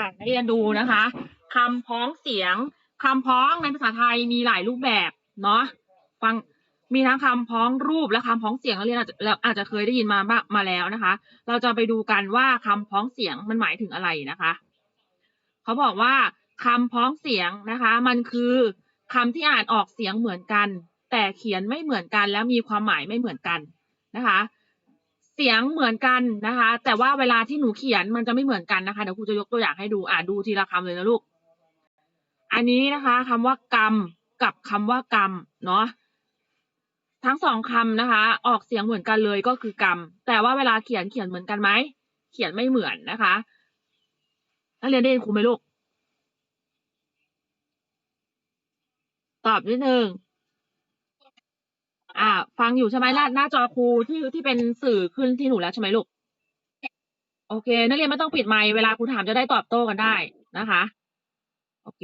อะนักเรียนดูนะคะคำพ้องเสียงคำพ้องในภาษาไทยมีหลายรูปแบบเนาะฟังมีทั้งคำพ้องรูปและคำพ้องเสียงนักเรียนอาจจะอาจจะเคยได้ยินมาบ้างมาแล้วนะคะ เราจะไปดูกันว่าคำพ้องเสียงมันหมายถึงอะไรนะคะ เขาบอกว่าคำพ้องเสียงนะคะ มันคือคำที่อ่านออกเสียงเหมือนกัน แต่เขียนไม่เหมือนกัน แล้วมีความหมายไม่เหมือนกันนะคะ เสียงเหมือนกันนะคะ แต่ว่าเวลาที่หนูเขียนมันจะไม่เหมือนกันนะคะเดี๋ยวครูจะยกตัวอย่างให้ดูอ่าดูทีละคำเลยนะลูก อันนี้นะคะคำว่ากรรมกับคำว่ากรรมเนาะทั้งสองคำนะคะ ออกเสียงเหมือนกันเลยก็คือกรรม แต่ว่าเวลาเขียนเขียนเหมือนกันไหมเขียนไม่เหมือนนะคะนักเรียนได้ยินครูไหมลูกตอบนิดนึง อ่า ฟังอยู่ใช่ไหมหน้าหน้าจอครูที่ที่เป็นสื่อขึ้นที่หนูแล้วใช่ไหมลูก โอเค นักเรียนไม่ต้องปิดไมค์เวลาครูถามจะได้ตอบโต้กันได้นะคะ โอเค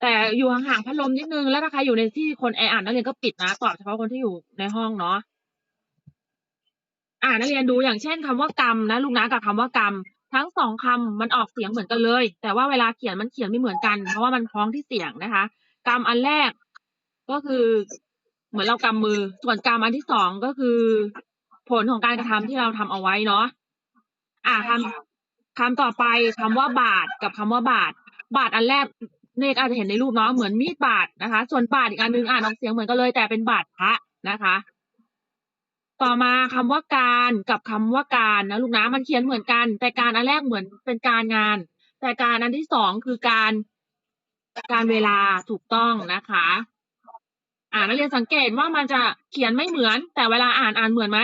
แต่อยู่ห่างๆพัดลมนิดนึงแล้วถ้าใครอยู่ในที่คนแออัดนักเรียนก็ปิดนะตอบเฉพาะคนที่อยู่ในห้องเนาะอ่านักเรียนดูอย่างเช่นคำว่ากรรมนะลูกนะกับคำว่ากรรม ทั้งสองคำมันออกเสียงเหมือนกันเลย แต่ว่าเวลาเขียนมันเขียนไม่เหมือนกัน เพราะว่ามันพ้องที่เสียงนะคะ กรรมอันแรกก็คือ เหมือนเรากำมือ ส่วนกรรมอันที่สองก็คือ ผลของการกระทำที่เราทำเอาไว้เนาะอ่าคำคำต่อไปคำว่าบาทกับคำว่าบาท บาทอันแรกเนกอาจจะเห็นในรูปเนาะเหมือนมีดบาทนะคะ ส่วนบาทอีกอันนึงอ่านออกเสียงเหมือนกันเลย แต่เป็นบาทพระนะคะ ต่อมาคำว่าการกับคำว่าการนะลูกนะมันเขียนเหมือนกัน แต่การอันแรกเหมือนเป็นการงาน แต่การอันที่สองคือการการเวลาถูกต้องนะคะ อ่านักเรียนสังเกตว่ามันจะเขียนไม่เหมือน แต่เวลาอ่านอ่านเหมือนไหม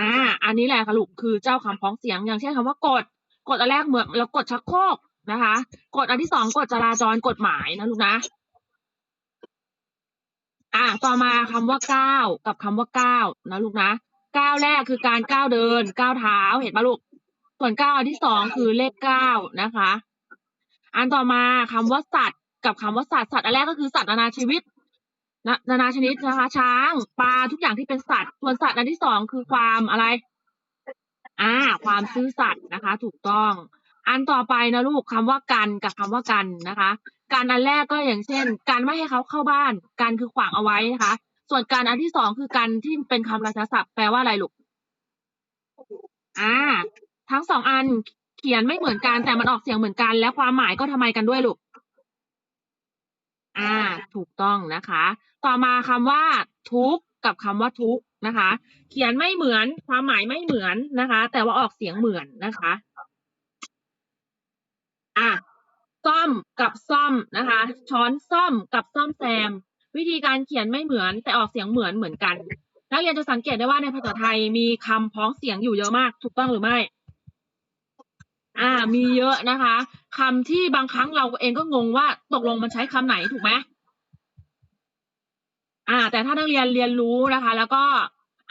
อ่า อันนี้แหละค่ะลูกคือเจ้าคำพ้องเสียง อย่างเช่นคำว่ากด กดอันแรกเหมือนเรากดชักโครกนะคะ กดอันที่สองกดจราจรกฎหมายนะลูกนะ อ่า ต่อมาคำว่าก้าวกับคำว่าก้าวนะลูกนะก้าวแรกคือการก้าวเดินก้าวเท้าเห็นปะลูก ส่วนก้าวอันที่สองคือเลขเก้านะคะ อันต่อมาคำว่าสัตว์กับคำว่าสัตว์สัตว์อันแรกก็คือสัตว์นานาชีวิต นะนานาชนิดนะคะ ช้างปลาทุกอย่างที่เป็นสัตว์ ส่วนสัตว์อันที่สองคือความอะไร อ่า ความซื่อสัตย์นะคะ ถูกต้อง อันต่อไปนะลูกคำว่ากันกับคำว่ากันนะคะ การอันแรกก็อย่างเช่น การไม่ให้เขาเข้าบ้านการคือขวางเอาไว้นะคะ ส่วนการอันที่สองคือการที่เป็นคำราชศัพท์แปลว่าอะไรลูกอ่า ทั้งสองอันเขียนไม่เหมือนกันแต่มันออกเสียงเหมือนกัน และความหมายก็ทำไมกันด้วยลูก อ่า ถูกต้องนะคะ ต่อมาคำว่า ทุกกับคำว่าทุกนะคะ เขียนไม่เหมือน ความหมายไม่เหมือนนะคะ แต่ว่าออกเสียงเหมือนนะคะ อะซ่อมกับซ่อมนะคะ ช้อนซ่อมกับซ่อมแซม วิธีการเขียนไม่เหมือนแต่ออกเสียงเหมือนเหมือนกัน นักเรียนจะสังเกตได้ว่าในภาษาไทยมีคำพ้องเสียงอยู่เยอะมาก ถูกต้องหรือไม่ อ่า มีเยอะนะคะคำที่บางครั้งเราเองก็งงว่าตกลงมันใช้คำไหนถูกไหมอ่า แต่ถ้านักเรียนเรียนรู้นะคะ แล้วก็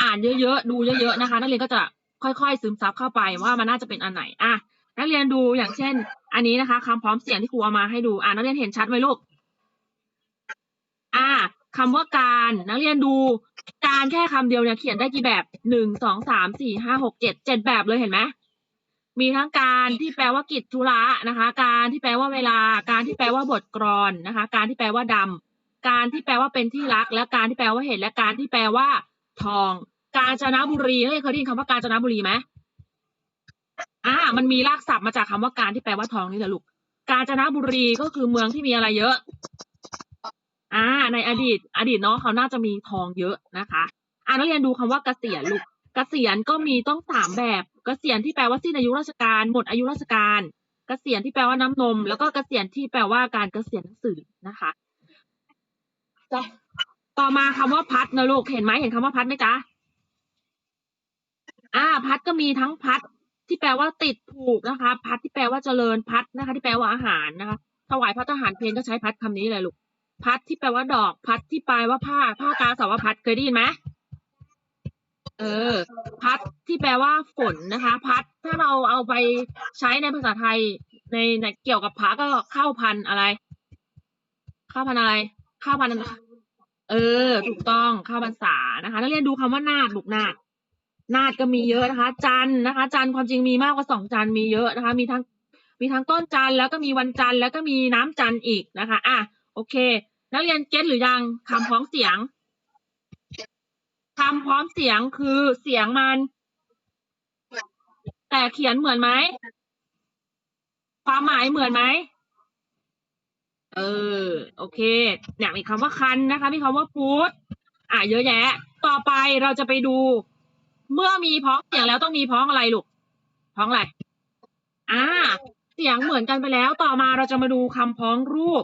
อ่านเยอะๆดูเยอะๆนะคะ นักเรียนก็จะค่อยๆซึมซับเข้าไปว่ามันน่าจะเป็นอันไหน อะนักเรียนดูอย่างเช่น อันนี้นะคะคำพร้อมเสียงที่ครูเอามาให้ดู อ่านักเรียนเห็นชัดไหมลูกอ่าคำว่าการนักเรียนดูการแค่คำเดียวเนี่ยเขียนได้กี่แบบหนึ่งสองสามสี่ห้าหกเจ็ดเจ็ดแบบเลยเห็นไหม มีทั้งการที่แปลว่ากิจธุระนะคะ การที่แปลว่าเวลา การที่แปลว่าบทกรอนนะคะ การที่แปลว่าดำการที่แปลว่าเป็นที่รัก และการที่แปลว่าเห็นและการที่แปลว่า ทอง กาญจนบุรีเคยได้ยินคำว่ากาญจนบุรีไหมอ่ามันมีรากศัพท์มาจากคำว่าการที่แปลว่าทองนี่แหละลูกกาญจนบุรีก็คือเมืองที่มีอะไรเยอะ อ่า ในอดีต อดีตเนาะเขาน่าจะมีทองเยอะนะคะ อ่านักเรียนดูคำว่าเกษียณลูก เกษียณก็มีต้องสามแบบเกษียณที่แปลว่าสิ้นอายุราชการหมดอายุราชการเกษียณที่แปลว่าน้ำนม แล้วก็เกษียณที่แปลว่าการเกษียณหนังสือนะคะต่อมาคำว่าพัดนะลูกเห็นไหมเห็นคำว่าพัดไหมจ๊ะอ่า พัดก็มีทั้งพัดที่แปลว่าติดผูกนะคะ พัดที่แปลว่าเจริญพัดนะคะ ที่แปลว่าอาหารนะคะถวายพระทหารเพลก็ใช้พัดคำนี้เลยลูกพัดที่แปลว่าดอก พัดที่แปลว่าผ้าผ้ากาสาวพัดเคยได้ยินไหม เออ พัดที่แปลว่าฝนนะคะ พัดถ้าเราเอาไปใช้ในภาษาไทยในในเกี่ยวกับพระก็เข้าพันอะไรเข้าพันอะไรเข้าพัน เออ ถูกต้องเข้าพรรษานะคะนักเรียนดูคำว่านาดลูกนาดนาดก็มีเยอะนะคะ จันนะคะ จันความจริงมีมากกว่าสองจันมีเยอะนะคะ มีทั้งมีทั้งต้นจันแล้วก็มีวันจันแล้วก็มีน้ำจันอีกนะคะ อะโอเค นักเรียนเก็ตหรือยังคำพ้องเสียง คำพร้อมเสียงคือเสียงมัน แต่เขียนเหมือนไหม ความหมายเหมือนไหม เออ โอเคเนี่ยมีคำว่าคันนะคะ มีคำว่าพูดอะเยอะแยะ ต่อไปเราจะไปดู เมื่อมีพ้องเสียงแล้วต้องมีพ้องอะไรลูก พ้องอะไร อ่า เสียงเหมือนกันไปแล้ว ต่อมาเราจะมาดูคำพ้องรูป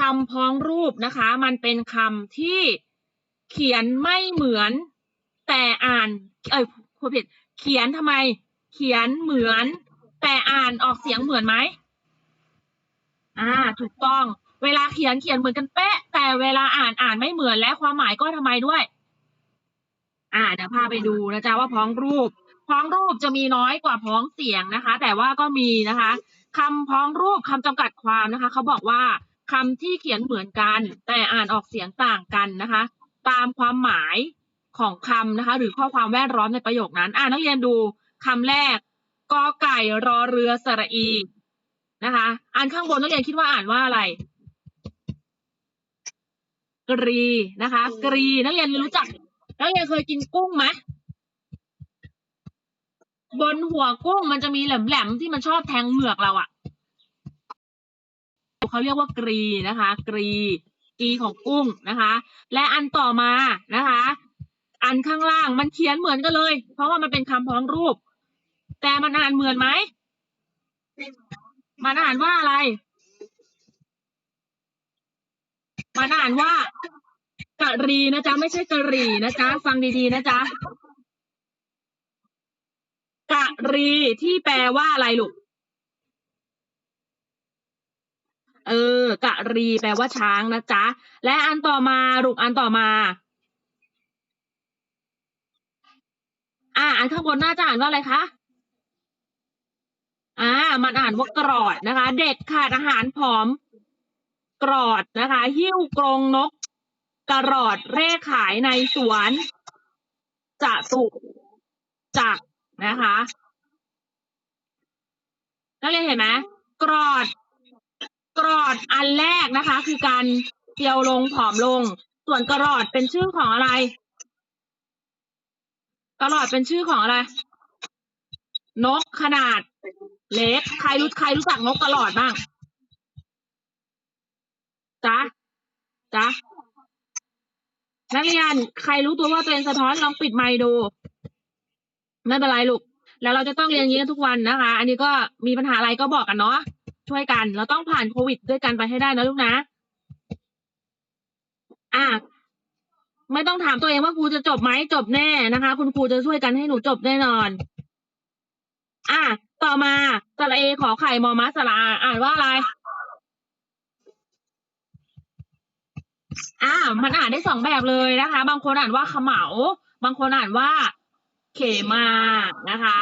คำพ้องรูปนะคะ มันเป็นคำที่เขียนไม่เหมือน แต่อ่าน เอ้ยพูดผิด เขียนทำไม เขียนเหมือน แต่อ่านออกเสียงเหมือนไหมอ่า ถูกต้อง เวลาเขียนเขียนเหมือนกันเป๊ะ แต่เวลาอ่านอ่านไม่เหมือนและความหมายก็ทำไมด้วย อ่าเดี๋ยวพาไปดูนะจ๊ะว่าพ้องรูป พ้องรูปจะมีน้อยกว่าพ้องเสียงนะคะ แต่ว่าก็มีนะคะคำพ้องรูปคำจำกัดความนะคะเขาบอกว่าคำที่เขียนเหมือนกัน แต่อ่านออกเสียงต่างกันนะคะ ตามความหมาย ของคำนะคะ หรือข้อความแวดล้อมในประโยคนั้น อ่านักเรียนดูคำแรกกอไก่รอเรือสระอีนะคะอ่านข้างบนนักเรียนคิดว่าอ่านว่าอะไร กรีนะคะ กรีนักเรียนรู้จัก นักเรียนเคยกินกุ้งไหมบนหัวกุ้งมันจะมีแหลมๆที่มันชอบแทงเหงือกเราอะ่ะเขาเรียกว่ากรีนะคะ กรี กรีของกุ้งนะคะ และอันต่อมานะคะ อันข้างล่างมันเขียนเหมือนกันเลย เพราะว่ามันเป็นคำพ้องรูป แต่มันอ่านเหมือนไหมมันอ่านว่าอะไร มันอ่านว่ากะรีนะจ๊ะไม่ใช่กะรีนะจ๊ะฟังดีๆนะจ๊ะกะรีที่แปลว่าอะไรลูกเออกะรีแปลว่าช้างนะจ๊ะ และอันต่อมาลูกอันต่อมา อ่าอันข้างบนหน้าจะอ่านว่าอะไรคะอ่า มันอ่านว่ากรอดนะคะ เด็กขาดอาหารผอมกรอดนะคะ หิ้วกรงนก กรอดเร่ขายในสวนจะสุจักนะคะนักเรียนเห็นไหมกรอด กรอดอันแรกนะคะ คือการเตียวลงผอมลง ส่วนกรอดเป็นชื่อของอะไร กระรอดเป็นชื่อของอะไร นกขนาด เล็ก ใครรู้ใครรู้จักนกกระรอดบ้างจ๊ะจ๊ะนักเรียนใครรู้ตัวว่าตัวเองสะท้อนลองปิดไมค์ดูไม่เป็นไรลูกแล้วเราจะต้องเรียนอย่างนี้กันทุกวันนะคะ อันนี้ก็มีปัญหาอะไรก็บอกกันเนาะช่วยกัน เราต้องผ่านโควิดด้วยกันไปให้ได้นะลูกนะ อะ ไม่ต้องถามตัวเองว่าครูจะจบไหมจบแน่นะคะ คุณครูจะช่วยกันให้หนูจบแน่นอน อะต่อมาสระเอขอไข่มอมัสระอาอ่านว่าอะไรอ่ามันอ่านได้สองแบบเลยนะคะ บางคนอ่านว่าขมเหลาบางคนอ่านว่า เขมานะคะ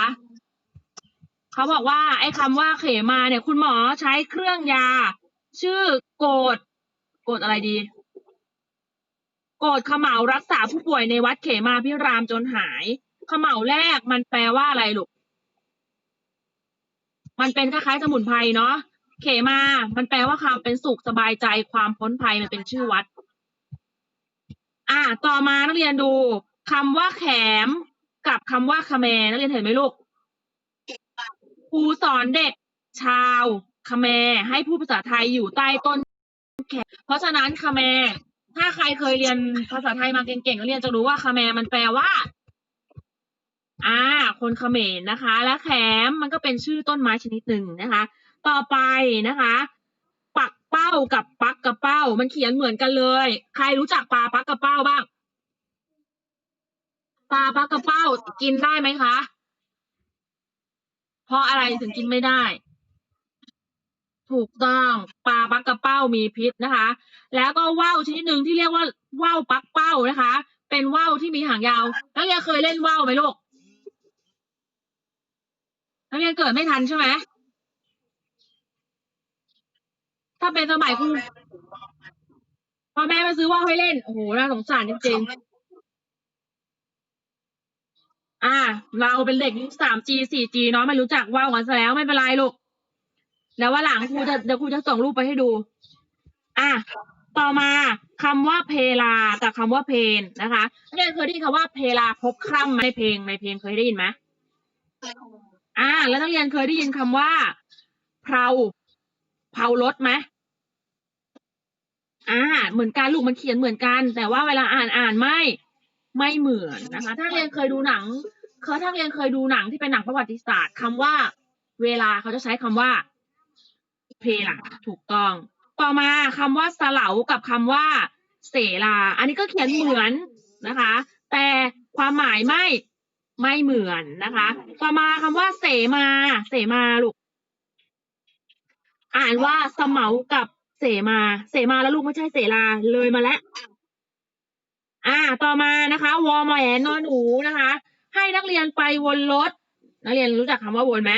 เขาบอกว่า ไอ้คำว่าเขมาเนี่ย คุณหมอใช้เครื่องยา ชื่อโกดโกดอะไรดี โกดขมเหลารักษาผู้ป่วยในวัดเขมาพิรามจนหายขมเหลาแรกมันแปลว่าอะไรลูก มันเป็นคล้ายๆสมุนไพรเนาะ เขมา มันแปลว่าความเป็นสุขสบายใจความพ้นภัยมันเป็นชื่อวัด อ่า ต่อมานักเรียนดูคำว่าแขม กับคำว่าคแมนักเรียนเห็นไหมลูก ครูสอนเด็ก ชาวคแมให้พูดภาษาไทยอยู่ใต้ต้นแขมเพราะฉะนั้นคแม ถ้าใครเคยเรียนภาษาไทยมาเก่งๆนักเรียนจะรู้ว่าคแมมันแปลว่า อ่า คนเขมรนะคะ และแขมมันก็เป็นชื่อต้นไม้ชนิดหนึ่งนะคะ ต่อไปนะคะ ปักเป้ากับปักกระเป้า มันเขียนเหมือนกันเลย ใครรู้จักปลาปักกระเป้าบ้างปลาปักกระเป้ากินได้ไหมคะ เพราะอะไรถึงกินไม่ได้ ถูกต้องปลาปักกระเป้ามีพิษนะคะ แล้วก็ว่าวชนิดหนึ่งที่เรียกว่าว่าวปักเป้านะคะ เป็นว่าวที่มีหางยาวนักเรียนเคยเล่นว่าวไหมลูกนักเรียนเกิดไม่ทันใช่ไหมถ้าเป็นสมัยครูพ่อแม่มาซื้อว่าวให้เล่นโอ้โหน่าสงสารจริงๆอ่า เราเป็นเด็กยุค 3G 4G เนาะไม่รู้จักว่าวกันซะแล้วไม่เป็นไรลูก แล้วว่าหลังครูจะเดี๋ยวครูจะส่งรูปไปให้ดู อะต่อมาคำว่าเพลากับคำว่าเพนนะคะนักเรียนเคยได้ยินคำว่าเพลาพบคร่ำไหมในเพลงในเพลงเคยได้ยินไหมอ่า แล้วนักเรียนเคยได้ยินคำว่าเพาเพารถไหมอ่า เหมือนกันลูกมันเขียนเหมือนกัน แต่ว่าเวลาอ่านอ่านไม่ไม่เหมือนนะคะ ถ้าเรียนเคยดูหนังเคยถ้าเรียนเคยดูหนังที่เป็นหนังประวัติศาสตร์คำว่า เวลาเขาจะใช้คำว่า เพลาถูกต้อง ต่อมาคำว่าสเหลากับคำว่า เสลา อันนี้ก็เขียนเหมือนนะคะ แต่ความหมายไม่ไม่เหมือนนะคะ ต่อมาคำว่า เสมา เสมาลูก อ่านว่าสเหมากับเสมา เสมาแล้วลูกไม่ใช่เสลาเลยมาแล้ว อ่า ต่อมานะคะวอมอแอนนอนหนูนะคะ ให้นักเรียนไปวนรถนักเรียนรู้จักคำว่าวนไหม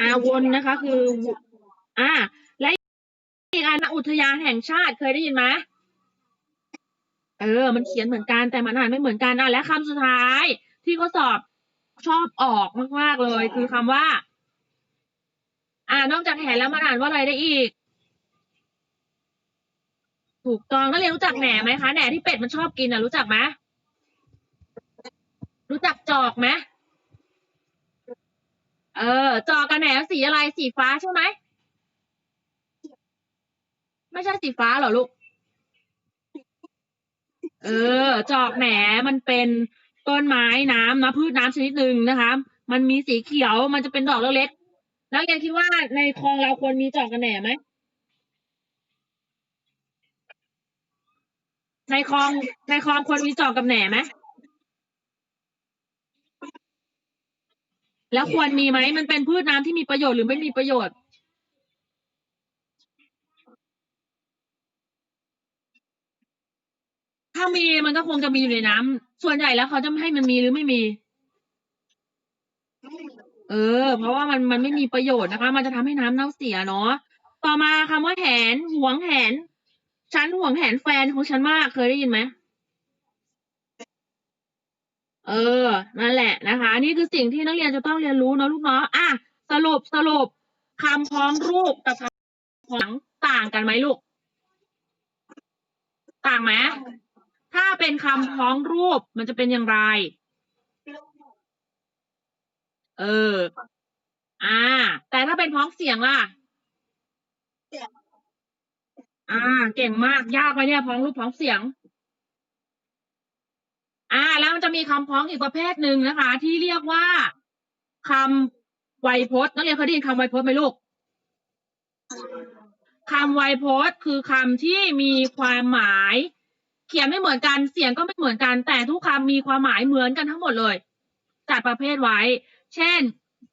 อาวนนะคะ คืออ่า และอีกอันนะอุทยานแห่งชาติเคยได้ยินไหมเออ มันเขียนเหมือนกันแต่มันอ่านไม่เหมือนกันอะและคำสุดท้ายที่เขาสอบชอบออกมากๆเลย คือคำว่า อ่านอกจากแหนแล้วมันอ่านว่าอะไรได้อีก ถูกต้องนักเรียนรู้จักแหนไหมคะแหนที่เป็ดมันชอบกินอะรู้จักไหมรู้จักจอกไหม เออ จอกกับแหนสีอะไรสีฟ้าใช่ไหมไม่ใช่สีฟ้าเหรอลูก เออ จอกแหนมันเป็นต้นไม้น้ำนะพืชน้ำชนิดหนึ่งนะคะ มันมีสีเขียวมันจะเป็นดอกเล็กๆแล้วยังคิดว่าในคลองเราควรมีจอกกับแหนไหมในคลองในคลองควรมีจอกกับแหนไหม แล้วควรมีไหมมันเป็นพืชน้ำที่มีประโยชน์หรือไม่มีประโยชน์ ถ้ามีมันก็คงจะมีอยู่ในน้ำส่วนใหญ่แล้วเขาจะไม่ให้มันมีหรือไม่มี เออ เพราะว่ามันมันไม่มีประโยชน์นะคะ มันจะทำให้น้ำเน่าเสียเนาะต่อมาคำว่าแหนหวงแหนฉันห่วงแหนแฟนของฉันมากเคยได้ยินไหม เออ นั่นแหละนะคะ นี่คือสิ่งที่นักเรียนจะต้องเรียนรู้เนาะลูกเนาะอะสรุปสรุปคำพ้องรูปกับคำพ้องต่างกันไหมลูก ต่างไหมถ้าเป็นคำพ้องรูปมันจะเป็นอย่างไร เออ อ่า แต่ถ้าเป็นพ้องเสียงล่ะ อ่า เก่งมาก ยากไหมเนี่ยพ้องรูปพ้องเสียง อ่า แล้วมันจะมีคำพ้องอีกประเภทหนึ่งนะคะ ที่เรียกว่าคำไวยพจน์นักเรียนเคยได้ยินคำไวยพจน์ไหมลูกคำไวยพจน์คือคำที่มีความหมาย เขียนไม่เหมือนกันเสียงก็ไม่เหมือนกัน แต่ทุกคำมีความหมายเหมือนกันทั้งหมดเลยจัดประเภทไว้ เช่น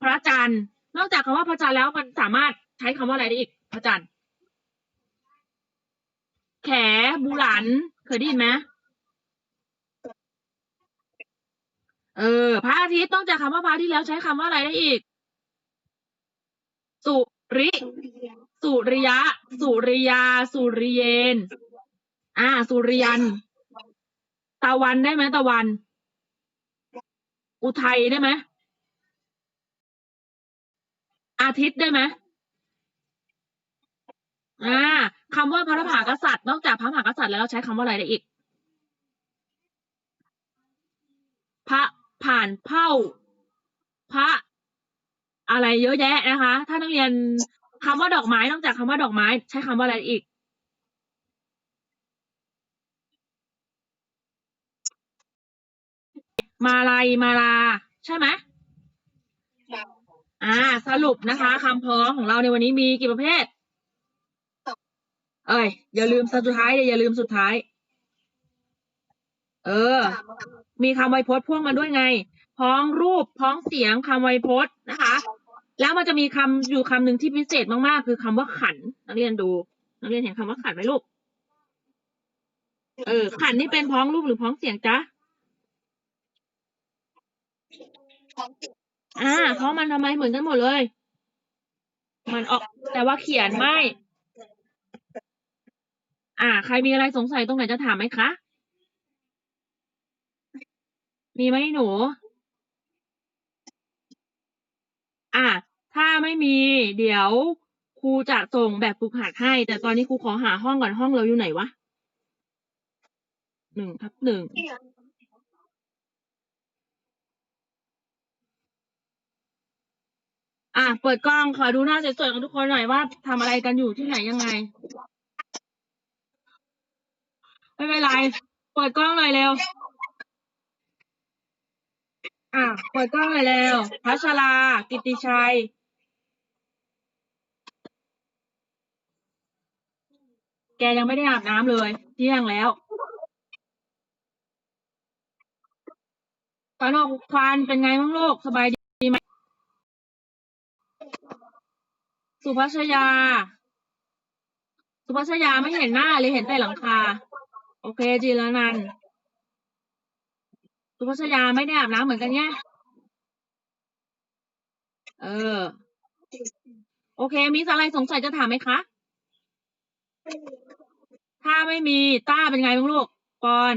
พระจันทร์นอกจากคำว่าพระจันทร์แล้วมันสามารถใช้คำว่าอะไรได้อีก พระจันทร์แขบูหลันเคยได้ยินไหม เออ พระอาทิตย์นอกจากคำว่าพระทิตย์แล้วใช้คำว่าอะไรได้อีก สุริ สุริยะ สุริยา สุริเยน อ่า สุริยัน ตะวันได้ไหมตะวัน อุทัยได้ไหม อาทิตย์ได้ไหมอ่าคำว่าพระมหากษัตริย์ นอกจากพระมหากษัตริย์แล้วเราใช้คำว่าอะไรได้อีก พระ ผ่านเผ่าพระอะไรเยอะแยะนะคะ ถ้านักเรียนคำว่าดอกไม้นอกจากคำว่าดอกไม้ ใช้คำว่าอะไรอีก มาลายมาลา ใช่ไหมอ่า สรุปนะคะคำพ้องของเราในวันนี้มีกี่ประเภท เอ้ยอย่าลืมสุดท้ายอย่าลืมสุดท้าย เออ มีคำไวยพจน์พ่วงมาด้วยไง พ้องรูป พ้องเสียงคำไวยพจน์นะคะ แล้วมันจะมีคำอยู่คำหนึ่งที่พิเศษมากๆ คือคำว่าขัน นักเรียนดู นักเรียนเห็นคำว่าขันไหมลูก เออ ขันนี่เป็นพ้องรูปหรือพ้องเสียงจ๊ะ อ่า เพราะมันทำไมเหมือนกันหมดเลย มันออก แต่ว่าเขียนไม่ อ่า ใครมีอะไรสงสัยตรงไหนจะถามไหมคะ มีไหมหนู อ่าถ้าไม่ไม่มี เดี๋ยวครูจะส่งแบบฝึกหัดให้ แต่ตอนนี้ครูขอหาห้องก่อนห้องเราอยู่ไหนวะหนึ่งทับหนึ่งอะ เปิดกล้องขอดูหน้าสวยๆของทุกคนหน่อยว่าทำอะไรกันอยู่ที่ไหนยังไง ไม่เป็นไร เปิดกล้องหน่อยเร็ว อะเปิดกล้องหน่อยเร็วพัชรา กิติชัย แกยังไม่ได้อาบน้ำเลย เที่ยงแล้วกนออกควันเป็นไงบ้างลูกสบายดีไหม สุภัชยา สุภัชยาไม่เห็นหน้าเลยเห็นแต่หลังคา โอเคจีแล้วนันท์ สุภัชยาไม่ได้อาบน้ำเหมือนกันเนี่ยเออ โอเค มีอะไรสงสัยจะถามไหมคะ ถ้าไม่มีต้าเป็นไงบ้างลูกปอน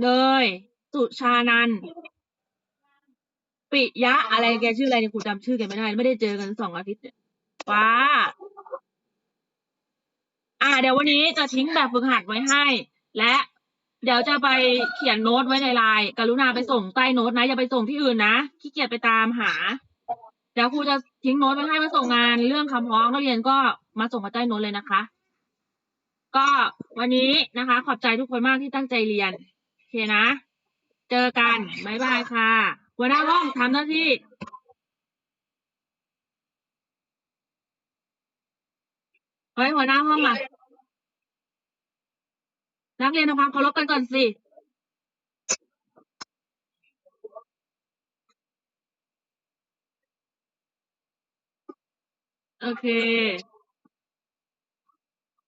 เนยสุชานันปิยะอะไรแกชื่ออะไรเนี่ยครูจำชื่อแกไม่ได้ ไม่ได้เจอกันสองอาทิตย์เนี่ยว้า อ่าเดี๋ยววันนี้จะทิ้งแบบฝึกหัดไว้ให้ และ เดี๋ยวจะไปเขียนโน้ตไว้ในไลน์กรุณาไปส่งใต้โน้ตนะ อย่าไปส่งที่อื่นนะขี้เกียจไปตามหา เดี๋ยวครูจะทิ้งโน้ตไว้ให้มาส่งงานเรื่องคำพ้องนักเรียนก็มาส่งมาใต้โน้ตเลยนะคะ ก็วันนี้นะคะ ขอบใจทุกคนมากที่ตั้งใจเรียนโอเคนะ เจอกันบ๊ายบายค่ะหัวหน้าห้องทำหน้าที่เฮ้ยหัวหน้าห้องอะ นักเรียนทำความเคารพกันก่อนสิโอเค